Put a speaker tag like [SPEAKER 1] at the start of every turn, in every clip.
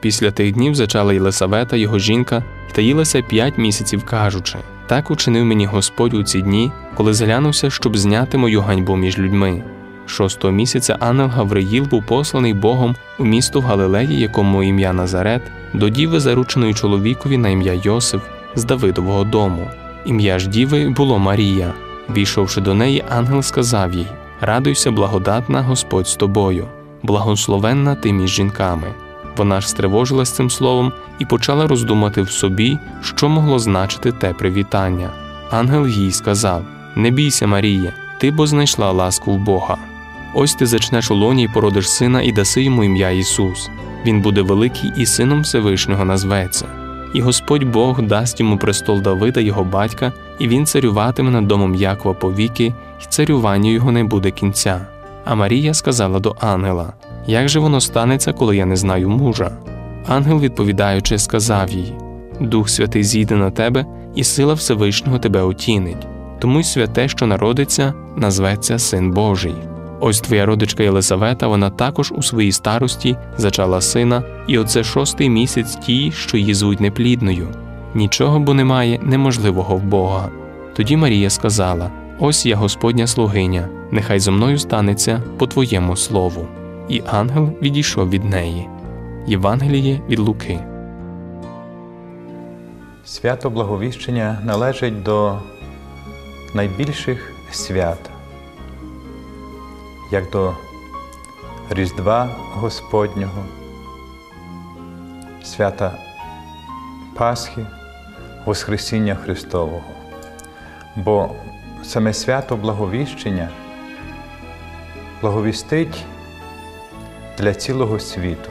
[SPEAKER 1] Після тих днів зачала Єлисавета, його жінка, і таїлася п'ять місяців, кажучи: так учинив мені Господь у ці дні, коли зглянувся, щоб зняти мою ганьбу між людьми. Шостого місяця ангел Гавриїл був посланий Богом у місто в Галилеї, якому ім'я Назарет, до діви, зарученої чоловікові на ім'я Йосиф з Давидового дому. Ім'я ж діви було Марія. Війшовши до неї, ангел сказав їй: Радуйся, благодатна Господь з тобою, благословенна ти між жінками. Вона ж стривожилась цим словом і почала роздумати в собі, що могло значити те привітання. Ангел їй сказав: Не бійся, Марія, ти бо знайшла ласку в Бога. Ось ти зачнеш у лоні й породиш сина і даси йому ім'я Ісус. Він буде великий і сином Всевишнього назветься. І Господь Бог дасть йому престол Давида, його батька, і він царюватиме над домом Якова повіки, і царюванню його не буде кінця. А Марія сказала до ангела: Як же воно станеться, коли я не знаю мужа? Ангел, відповідаючи, сказав їй: Дух Святий зійде на тебе, і сила Всевишнього тебе отінить, тому й святе, що народиться, назветься Син Божий. Ось твоя родичка Єлисавета, вона також у своїй старості зачала сина, і оце шостий місяць тій, що її звуть неплідною. Нічого бо немає неможливого в Бога. Тоді Марія сказала: Ось я Господня слугиня, нехай зо мною станеться по твоєму слову. І ангел відійшов від неї. Євангеліє від Луки.
[SPEAKER 2] Свято Благовіщення належить до найбільших свят, як до Різдва Господнього, свята Пасхи, Воскресіння Христового. Бо саме свято Благовіщення благовістить для цілого світу,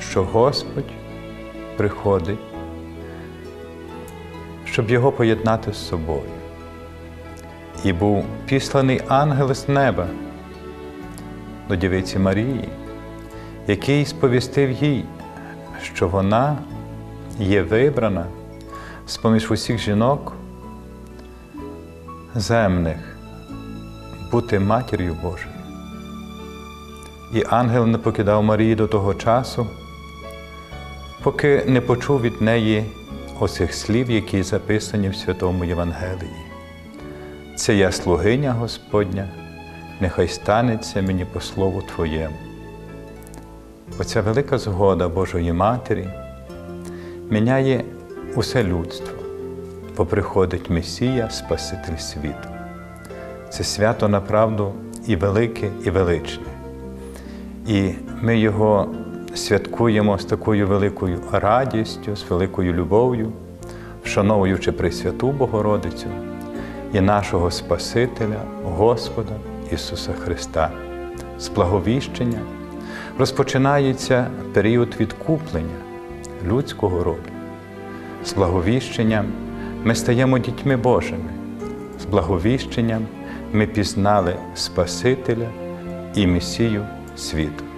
[SPEAKER 2] що Господь приходить щоб його поєднати з собою. І був післаний ангел з неба до дівиці Марії, який сповістив їй, що вона є вибрана з поміж усіх жінок земних бути матір'ю Божою. І ангел не покидав Марії до того часу, поки не почув від неї оцих слів, які записані в Святому Євангелії. Це я слугиня Господня, нехай станеться мені по слову Твоєму. Оця велика згода Божої Матері міняє усе людство, бо приходить Месія, Спаситель світу. Це свято направду і велике, і величне. І ми його святкуємо з такою великою радістю, з великою любов'ю, вшановуючи Пресвяту Богородицю і нашого Спасителя, Господа Ісуса Христа. З благовіщення розпочинається період відкуплення людського роду. З благовіщенням ми стаємо дітьми Божими, з благовіщенням ми пізнали Спасителя і Месію світу.